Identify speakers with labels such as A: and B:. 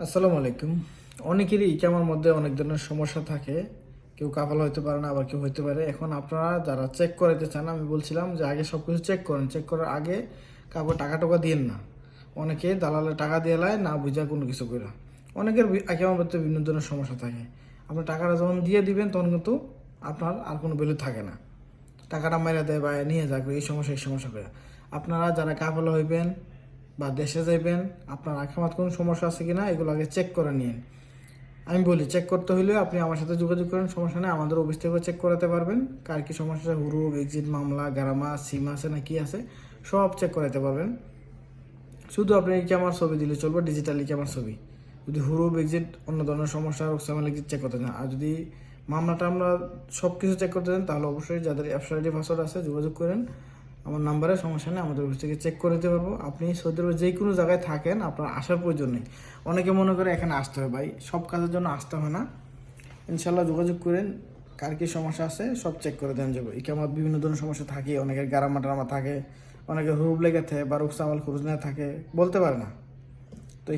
A: আসসালামু আলাইকুম। অনেকেরই ইকামার মধ্যে অনেক ধরনের সমস্যা থাকে। কেউ কাপাল হইতে পারে না, আবার কেউ হইতে পারে। এখন আপনারা যারা চেক করাতে চান, আমি বলছিলাম যে আগে সব কিছু চেক করেন। চেক করার আগে কাপড় টাকা টাকা দিয়েন না। অনেকে দালালে টাকা দিয়ে লায় না বুঝা কোনো কিছু করে অনেকের একেবারে মধ্যে বিভিন্ন ধরনের সমস্যা থাকে। আপনি টাকাটা যখন দিয়ে দিবেন, তখন কিন্তু আপনার আর কোনো ভ্যালু থাকে না। টাকাটা মাইরা দেয় বা নিয়ে যাবে এই সমস্যা এই সমস্যা করে আপনারা যারা কাপাল হইবেন বা দেশে যাইবেন, আপনার আখামাত কোনো সমস্যা আছে কিনা, এগুলো আগে চেক করে নিন আমি বলি চেক করতে হলে আপনি আমার সাথে যোগাযোগ করেন, সমস্যা নেই, আমাদের অফিস থেকেও চেক করাতে পারবেন। কার কী সমস্যা আছে, হুরুপ এক্সিট মামলা, গারামা সিম আছে না কি আছে, সব চেক করাতে পারবেন। শুধু আপনি কি আমার ছবি দিলে চলবে ডিজিটালি কি আমার ছবি। যদি হুরুপ এক্সিট অন্য ধরনের সমস্যা রোকসামাল এক্সিট চেক করতে চান। আর যদি মামলাটা আমরা সব কিছু চেক করতে চান, তাহলে অবশ্যই যাদের অ্যাপস আইডি পাসওয়ার্ড আছে, যোগাযোগ করেন। আমার নাম্বারে, সমস্যা নেই, আমাদের অফিস থেকে চেক করে দিতে পারব। আপনি সৌদি যে কোনো জায়গায় থাকেন, আপনার আসার প্রয়োজন নেই। অনেকে মনে করে এখানে আসতে হয়, ভাই। সব কাজের জন্য আসতে হয় না। ইনশাল্লাহ যোগাযোগ করেন, কার কি সমস্যা আছে, সব চেক করে দেন যাবে। ইকামাত বিভিন্ন ধরনের সমস্যা থাকে, অনেকের গারামা টারামা থাকে অনেকের হুরুপ লেগে থাকে বা রুকসামাল খুরুজ না থাকে, বলতে পারে না। তো